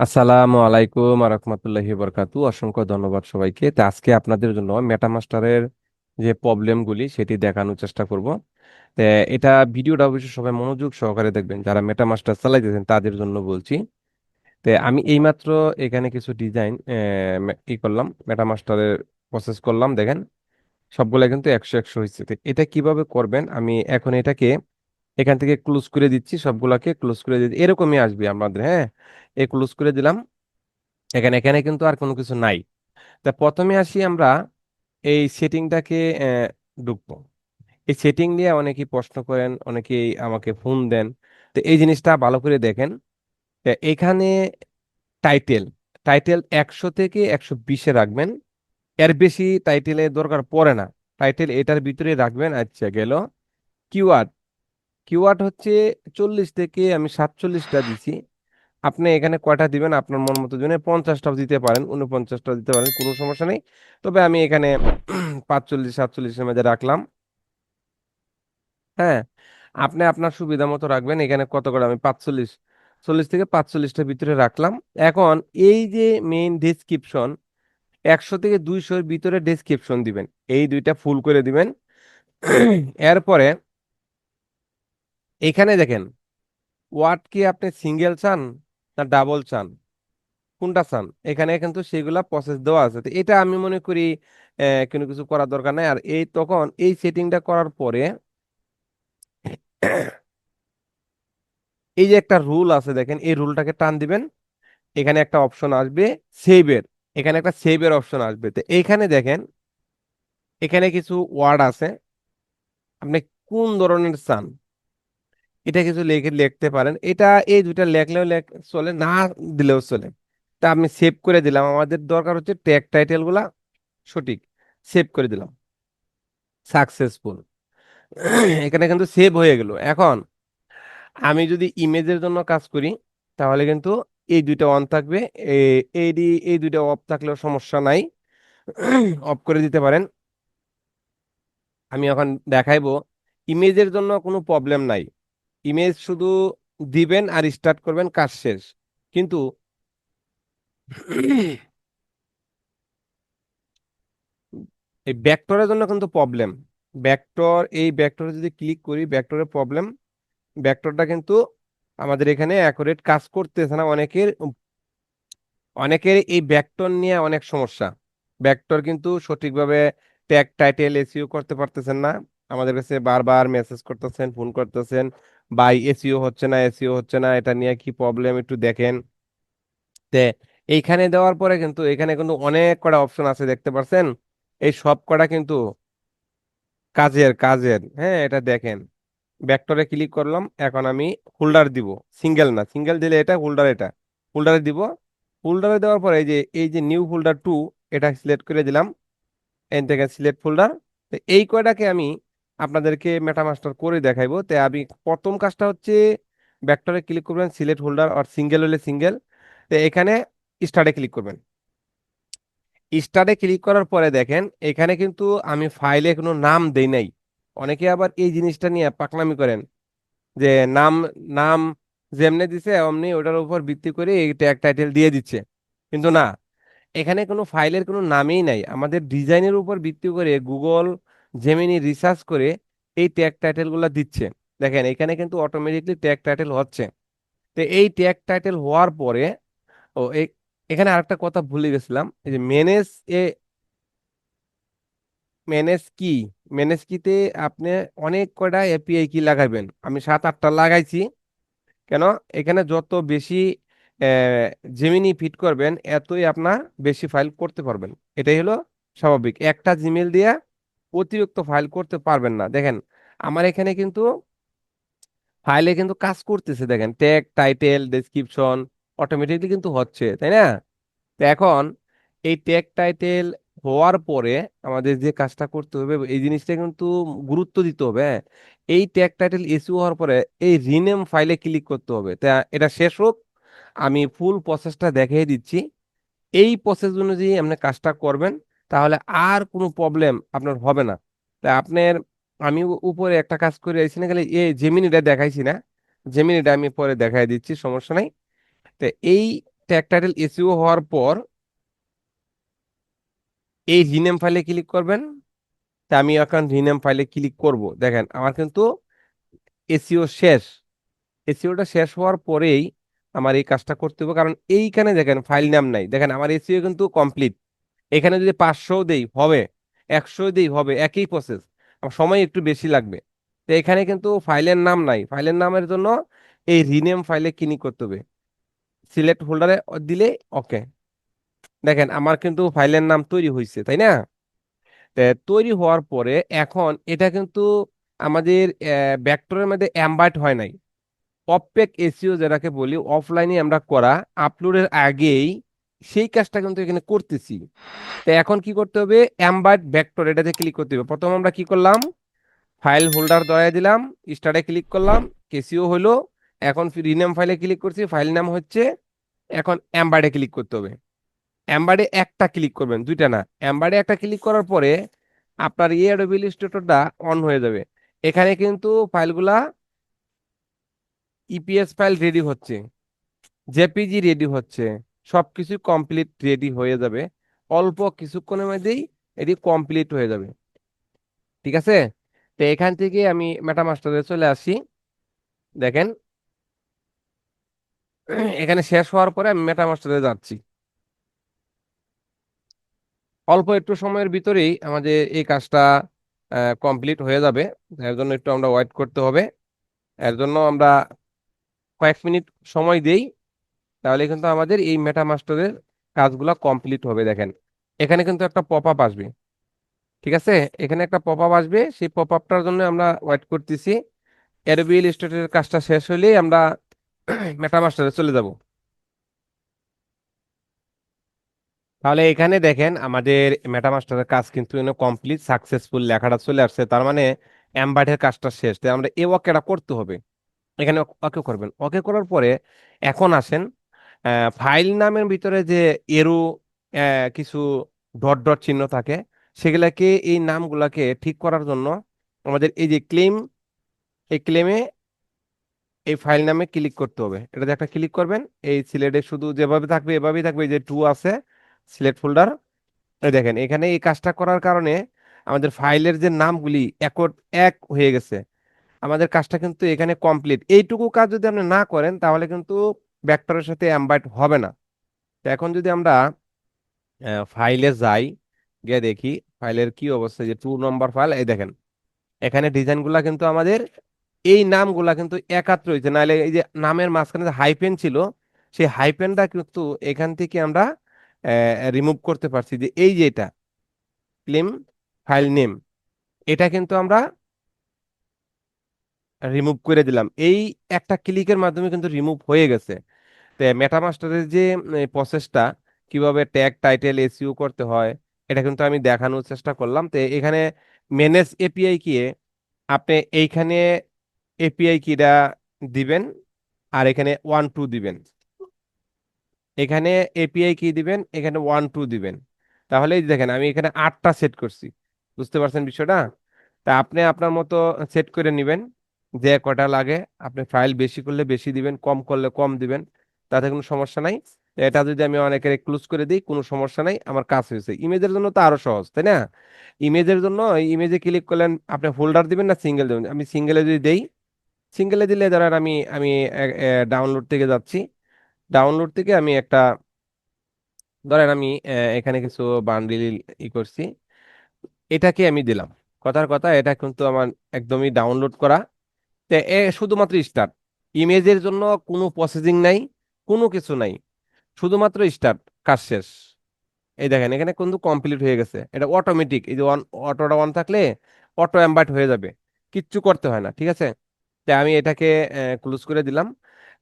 আসসালামু আলাইকুম রহমতুল্লাহি বরকাতু অসংখ্য ধন্যবাদ সবাইকে। তো আজকে আপনাদের জন্য মেটামাস্টারের যে প্রবলেমগুলি সেটি দেখানোর চেষ্টা করব। এটা ভিডিওটা অবশ্যই সবাই মনোযোগ সহকারে দেখবেন। যারা মেটামাস্টার চালাইতেছেন, তাদের জন্য বলছি। তো আমি এইমাত্র এখানে কিছু ডিজাইন ই করলাম মেটামাস্টারের প্রসেস করলাম, দেখেন। সবগুলা কিন্তু একশো একশো হয়েছে এটা কীভাবে করবেন? আমি এখন এটাকে এখান থেকে ক্লোজ করে দিচ্ছি, সবগুলাকে ক্লোজ করে দিচ্ছি। এরকমই আসবে আমাদের হ্যাঁ? এই ক্লোজ করে দিলাম। এখানে এখানে কিন্তু আর কোনো কিছু নাই। তা প্রথমে আসি আমরা এই সেটিংটাকে ঢুকবো। এই সেটিং নিয়ে অনেকেই প্রশ্ন করেন, অনেকেই আমাকে ফোন দেন। তো এই জিনিসটা ভালো করে দেখেন। এখানে টাইটেল টাইটেল একশো থেকে একশো বিশে রাখবেন। এর বেশি টাইটেলের দরকার পড়ে না। টাইটেল এটার ভিতরে রাখবেন। আচ্ছা গেল। কিওয়ার্ড কিওয়ার্ড হচ্ছে চল্লিশ থেকে আমি সাতচল্লিশটা দিছি। আপনি এখানে কয়টা দিবেন? আপনার মন মতো জন্য পঞ্চাশটাও দিতে পারেন উনপঞ্চাশটাও দিতে পারেন, কোনো সমস্যা নেই। তবে আমি এখানে পাঁচচল্লিশ, সাতচল্লিশের মধ্যে রাখলাম। হ্যাঁ আপনি আপনার সুবিধা মতো রাখবেন। এখানে কত করে? আমি পাঁচচল্লিশ, চল্লিশ থেকে পাঁচচল্লিশটার ভিতরে রাখলাম। এখন এই যে মেইন ডেসক্রিপশন একশো থেকে দুইশোর ভিতরে ডেসক্রিপশন দিবেন। এই দুইটা ফুল করে দিবেন। এরপরে এখানে দেখেন ওয়ার্ড কি আপনি সিঙ্গেল চান না ডাবল চান? কোনটা চান? এখানে কিন্তু সেগুলা প্রসেস দেওয়া আছে। তো এটা আমি মনে করি কোনো কিছু করার দরকার নাই। আর এই তখন এই সেটিংটা করার পরে এই যে একটা রুল আছে দেখেন, এই রুলটাকে টান দিবেন। এখানে একটা অপশন আসবে সেভের এখানে একটা সেভের অপশন আসবে। তো এইখানে দেখেন, এখানে কিছু ওয়ার্ড আছে। আপনি কোন ধরনের চান? এটা কিছু লিখে, লিখতে পারেন। এটা এই দুইটা লেখলেও লেখ, চলে, না দিলেও চলে। তা আমি সেভ করে দিলাম। আমাদের দরকার হচ্ছে ট্যাগ টাইটেলগুলা সঠিক। সেভ করে দিলাম। সাকসেসফুল এখানে কিন্তু সেভ হয়ে গেল। এখন আমি যদি ইমেজের জন্য কাজ করি, তাহলে কিন্তু এই দুইটা অন থাকবে। এই এই দুইটা অফ থাকলেও সমস্যা নাই। অফ করে দিতে পারেন। আমি এখন দেখাইবো। ইমেজের জন্য কোনো প্রবলেম নাই। ইমেজ শুধু দিবেন আর স্টার্ট করবেন কাজ শেষ। কিন্তু এই ব্যাকটরের জন্য কিন্তু প্রবলেম ব্যাকটর এই ব্যাকটরে যদি ক্লিক করি ব্যাকটরের প্রবলেম ব্যাকটরটা কিন্তু আমাদের এখানে অ্যাকুরেট কাজ করতেছে না। অনেকের অনেকের এই ব্যাকটর নিয়ে অনেক সমস্যা। ব্যাকটর কিন্তু সঠিকভাবে ট্যাগ টাইটেল এসইও করতে পারতেছেন না। আমাদের কাছে বারবার মেসেজ করতেছেন ফোন করতেছেন। ভাই এসিও হচ্ছে না, এসিও হচ্ছে না, এটা নিয়ে কি প্রবলেম একটু দেখেন। তে এইখানে দেওয়ার পরে কিন্তু এখানে কিন্তু অনেক কটা অপশন আছে, দেখতে পাচ্ছেন এই সব কটা কিন্তু কাজের কাজের হ্যাঁ এটা দেখেন। ভেক্টরে ক্লিক করলাম, এখন আমি হোল্ডার দিব। সিঙ্গেল না সিঙ্গেল দিলে এটা হোল্ডার এটা। হোল্ডারে দিব। হোল্ডারে দেওয়ার পরে এই যে এই যে নিউ হোল্ডার টু এটা সিলেক্ট করে দিলাম। এন থেকে সিলেক্ট ফোল্ডার তো এই কয়টাকে আমি আপনাদেরকে মেটামাস্টার করে দেখাইবো। তো আমি প্রথম কাজটা হচ্ছে ভেক্টরে ক্লিক করবেন সিলেক্ট হোল্ডার আর সিঙ্গেল হলে সিঙ্গেল তো এখানে স্টার্টে ক্লিক করবেন। স্টার্টে ক্লিক করার পরে দেখেন, এখানে কিন্তু আমি ফাইলে কোনো নাম দেই নাই। অনেকে আবার এই জিনিসটা নিয়ে পাকনামি করেন, যে নাম নাম যেমনি দিছে অমনি ওটার উপর ভিত্তি করে এই ট্যাগ টাইটেল দিয়ে দিচ্ছে। কিন্তু না, এখানে কোনো ফাইলের কোনো নামেই নাই। আমাদের ডিজাইনের উপর ভিত্তি করে গুগল জেমিনি রিসার্চ করে এই ট্যাগ টাইটেলগুলো দিচ্ছে। দেখেন, এখানে কিন্তু অটোমেটিকলি ট্যাগ টাইটেল হচ্ছে। তো এই ট্যাগ টাইটেল হওয়ার পরে, ও এখানে আরেকটা কথা ভুলে গেছিলাম। এই যে মেনেজ এ ম্যানেজ কি? ম্যানেজ কিতে আপনি অনেক কয়টা এপিআই কি লাগাবেন? আমি সাত আটটা লাগাইছি। কেন? এখানে যত বেশি জেমিনি ফিট করবেন, এতই আপনার বেশি ফাইল করতে পারবেন। এটাই হলো স্বাভাবিক। একটা জিমেল দিয়ে অতিরিক্ত ফাইল করতে পারবেন না। দেখেন, আমার এখানে কিন্তু ফাইলে কিন্তু কাজ করতেছে, দেখেন ট্যাগ টাইটেল ডেসক্রিপশন অটোমেটিকলি কিন্তু হচ্ছে, তাই না? তো এখন এই ট্যাগ টাইটেল হওয়ার পরে আমাদের যে কাজটা করতে হবে, এই জিনিসটা কিন্তু গুরুত্ব দিতে হবে হ্যাঁ? এই ট্যাগ টাইটেল ইস্যু হওয়ার পরে এই রিনেম ফাইলে ক্লিক করতে হবে। তা এটা শেষ হোক, আমি ফুল প্রসেসটা দেখিয়ে দিচ্ছি। এই প্রসেস অনুযায়ী আপনি কাজটা করবেন। তাহলে আর কোনো প্রবলেম আপনার হবে না। তা আপনার, আমি উপরে একটা কাজ করে আইছি না খালি এই জেমিনিটা দেখাইছি না। জেমিনিটা আমি পরে দেখাই দিচ্ছি, সমস্যা নাই। তো এই ট্যাগ এসইও হওয়ার পর এই রিনেম ফাইলে ক্লিক করবেন। তা আমি এখন রিনেম ফাইলে ক্লিক করব। দেখেন, আমার কিন্তু এসিও শেষ। এসিওটা শেষ হওয়ার পরেই আমার এই কাজটা করতে হবে, কারণ এইখানে দেখেন ফাইল নাম নাই। দেখেন, আমার এসিও কিন্তু কমপ্লিট এখানে যদি পাঁচশো দেই, হবে। একশো দেই, হবে। একই প্রসেস সময় একটু বেশি লাগবে। তো এখানে কিন্তু ফাইলের নাম নাই। ফাইলের নামের জন্য এই রিনেম ফাইলে কিনি করতে হবে? সিলেক্ট হোল্ডারে দিলে ওকে দেখেন, আমার কিন্তু ফাইলের নাম তৈরি হয়েছে তাই না? তৈরি হওয়ার পরে এখন এটা কিন্তু আমাদের ব্যাক্টরের মধ্যে অ্যাম্বার্ট হয় নাই। অপেক এসিও যেটাকে বলি অফলাইনে আমরা করা আপলোডের আগেই সেই কাজটা কিন্তু এখানে করতেছি। তো এখন কি করতে হবে? অ্যাম্বার্ট ভেক্টর এটাতে ক্লিক করতে হবে। প্রথম আমরা কি করলাম? ফাইল হোল্ডার দয়া দিলাম স্টার্টে ক্লিক করলাম কেসিও হলো। এখন রিনেম ফাইলে ক্লিক করছি ফাইল নাম হচ্ছে, এখন অ্যাম্বার্ডে ক্লিক করতে হবে। অ্যাম্বার্ডে একটা ক্লিক করবেন, দুইটা না। অ্যাম্বার্ডে একটা ক্লিক করার পরে আপনার এই অ্যাডোবি ইলাস্ট্রেটরটা অন হয়ে যাবে। এখানে কিন্তু ফাইলগুলা ইপিএস ফাইল রেডি হচ্ছে জেপিজি রেডি হচ্ছে। সবকিছু কমপ্লিট রেডি হয়ে যাবে। অল্প কিছুক্ষণের মধ্যেই এটি কমপ্লিট হয়ে যাবে। ঠিক আছে? তো এখান থেকে আমি মেটামাস্টারে চলে আসি। দেখেন। এখানে শেষ হওয়ার পরে আমি মেটামাস্টারে যাচ্ছি। অল্প একটু সময়ের ভিতরেই আমাদের এই কাজটা কমপ্লিট হয়ে যাবে। এর জন্য একটু আমরা ওয়েট করতে হবে। এর জন্য আমরা কয়েক মিনিট সময় দেই। তাহলে কিন্তু আমাদের এই মেটামাস্টারের কাজগুলো কমপ্লিট হবে, দেখেন। এখানে কিন্তু একটা পপ আপ আসবে। ঠিক আছে? এখানে একটা পপ আপ আসবে। সেই পপ আপটার জন্য আমরা ওয়েট করতেছি। অ্যাডোবি স্টেটের কাজটা শেষ হলেই আমরা মেটামাস্টারে চলে যাব। তাহলে এখানে দেখেন, আমাদের মেটামাস্টারের কাজ কিন্তু কমপ্লিট সাকসেসফুল লেখাটা চলে আসছে। তার মানে অ্যাম্বার্ডের কাজটা শেষ। তাই আমরা এই ওয়ার্কটা করতে হবে। এখানে ওকে করবেন। ওকে করার পরে এখন আসেন ফাইল নামের ভিতরে যে এরু কিছু ডট ডট চিহ্ন থাকে, সেগুলাকে এই নামগুলাকে ঠিক করার জন্য আমাদের এই যে ক্লেম এই ক্লেমে এই ফাইল নামে ক্লিক করতে হবে। এটাতে একটা ক্লিক করবেন, এই সিলেটে শুধু যেভাবে থাকবে, এভাবেই থাকবে যে টু আছে সিলেক্ট ফোল্ডার দেখেন, এখানে এই কাজটা করার কারণে আমাদের ফাইলের যে নামগুলি এক এক হয়ে গেছে। আমাদের কাজটা কিন্তু এখানে কমপ্লিট এইটুকু কাজ যদি আপনি না করেন, তাহলে কিন্তু ভেক্টরের সাথে অ্যাম্বাইট হবে না। তো এখন যদি আমরা ফাইলে যাই, গিয়ে দেখি ফাইলের কি অবস্থা যে টু নম্বর ফাইল এই দেখেন, এখানে ডিজাইনগুলা কিন্তু আমাদের, এই নামগুলা কিন্তু একাত্র হয়েছে। নাহলে এই যে নামের মাঝখানে যে হাইপেন ছিল, সেই হাইপেনটা কিন্তু এখান থেকে আমরা রিমুভ করতে পারছি যে এই যে এটা ফাইল নেম এটা কিন্তু আমরা রিমুভ করে দিলাম। এই একটা ক্লিকের মাধ্যমে কিন্তু রিমুভ হয়ে গেছে। তো মেটামাস্টারের যে প্রসেসটা কীভাবে ট্যাগ টাইটেল এসইও করতে হয়, এটা কিন্তু আমি দেখানোর চেষ্টা করলাম। তো এখানে ম্যানেজ এপিআই কি আপনি এইখানে এপিআই কিটা দিবেন আর এখানে ওয়ান টু দিবেন। এখানে এপিআই কি দিবেন, এখানে ওয়ান টু দিবেন। তাহলে দেখেন, আমি এখানে আটটা সেট করছি। বুঝতে পারছেন বিষয়টা? তা আপনি আপনার মতো সেট করে নেবেন। যে কটা লাগে, আপনি ফাইল বেশি করলে বেশি দিবেন, কম করলে কম দিবেন। তাতে কোনো সমস্যা নাই। এটা যদি আমি অনেকের ক্লোজ করে দিই, কোনো সমস্যা নাই, আমার কাজ হয়েছে। ইমেজের জন্য তো আরও সহজ, তাই না? ইমেজের জন্য ইমেজে ক্লিক করলেন, আপনি ফোল্ডার দিবেন না সিঙ্গেল দেবেন। আমি সিঙ্গেলে যদি দেই সিঙ্গেলে দিলে ধরেন আমি আমি ডাউনলোড থেকে যাচ্ছি। ডাউনলোড থেকে আমি একটা, ধরেন আমি এখানে কিছু বান্ডিল ই করছি। এটাকে আমি দিলাম। কথার কথা, এটা কিন্তু আমার একদমই ডাউনলোড করা। শুধুমাত্র স্টার্ট ইমেজের জন্য কোনো প্রসেসিং নাই। কোনো কিছু নাই। শুধুমাত্র স্টার্ট কাজ শেষ। এই দেখেন, এখানে কিন্তু কমপ্লিট হয়ে গেছে। এটা অটোমেটিক এই যে অন অটোটা অন থাকলে অটো অ্যাম্বার্ট হয়ে যাবে। কিচ্ছু করতে হয় না, ঠিক আছে? তাই আমি এটাকে ক্লোজ করে দিলাম।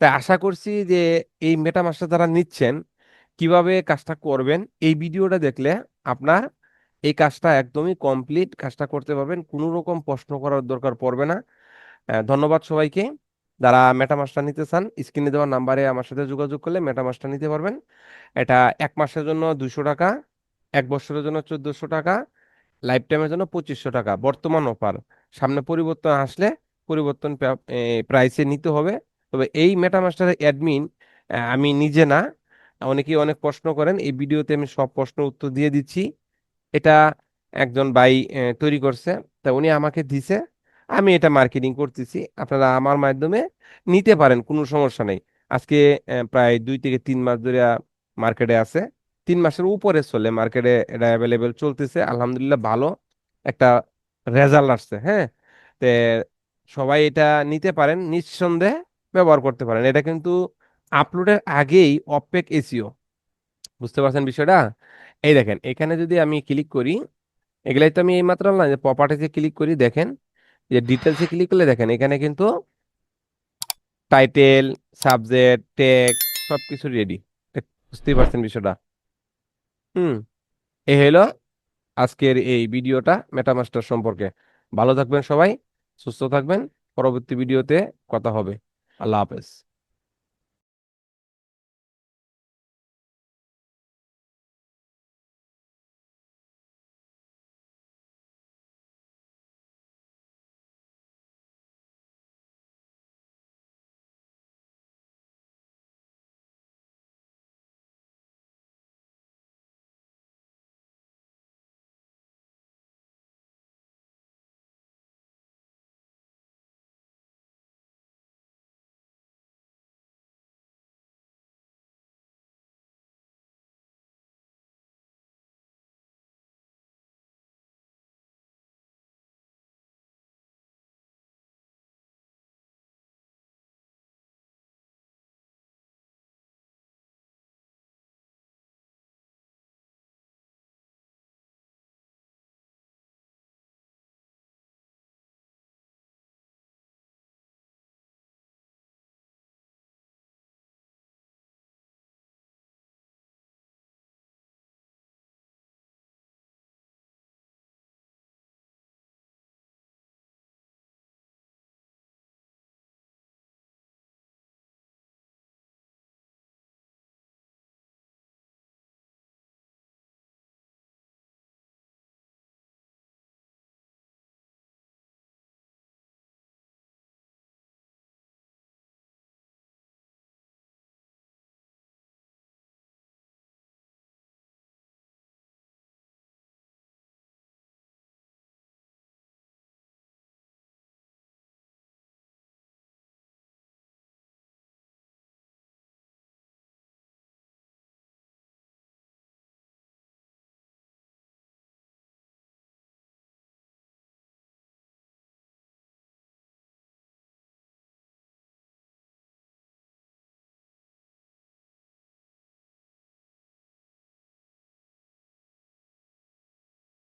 তাই আশা করছি যে এই মেটামাস্টার যারা নিচ্ছেন, কীভাবে কাজটা করবেন, এই ভিডিওটা দেখলে আপনার এই কাজটা একদমই কমপ্লিট কাজটা করতে পারবেন। কোনো রকম প্রশ্ন করার দরকার পড়বে না। ধন্যবাদ সবাইকে। যারা মেটামাস্টার নিতে চান স্ক্রিনে দেওয়া নাম্বারে আমার সাথে যোগাযোগ করলে মেটামাস্টার নিতে পারবেন। এটা এক মাসের জন্য দুশো টাকা, এক বছরের জন্য চোদ্দশো টাকা লাইফ টাইমের জন্য পঁচিশশো টাকা। বর্তমান অফার সামনে পরিবর্তন আসলে পরিবর্তন প্রাইসে নিতে হবে। তবে এই মেটামাস্টারের অ্যাডমিন আমি নিজে না, অনেকেই অনেক প্রশ্ন করেন, এই ভিডিওতে আমি সব প্রশ্ন উত্তর দিয়ে দিচ্ছি। এটা একজন ভাই তৈরি করছে, তা উনি আমাকে দিছে। আমি এটা মার্কেটিং করতেছি। আপনারা আমার মাধ্যমে নিতে পারেন, কোনো সমস্যা নেই। আজকে প্রায় দুই থেকে তিন মাস ধরে মার্কেটে আছে। তিন মাসের উপরে চলে মার্কেটে এটা অ্যাভেলেবেল চলতেছে। আলহামদুলিল্লাহ ভালো একটা রেজাল্ট আসছে হ্যাঁ? তে সবাই এটা নিতে পারেন, নিঃসন্দেহে ব্যবহার করতে পারেন। এটা কিন্তু আপলোডের আগেই অপেক এসিও বুঝতে পারছেন বিষয়টা? এই দেখেন, এখানে যদি আমি ক্লিক করি, এগুলাই তো আমি এইমাত্র না যে প্রপার্টিতে ক্লিক করি, দেখেন। যে ডিটেলসে ক্লিক করলে দেখেন, এখানে কিন্তু টাইটেল সাবজেক্ট টেক সব কিছু রেডি বুঝতেই পারছেন বিষয়টা? হুম এই হলো আজকের এই ভিডিওটা মেটামাস্টার সম্পর্কে। ভালো থাকবেন সবাই, সুস্থ থাকবেন, পরবর্তী ভিডিওতে কথা হবে। আল্লাহ হাফেজ।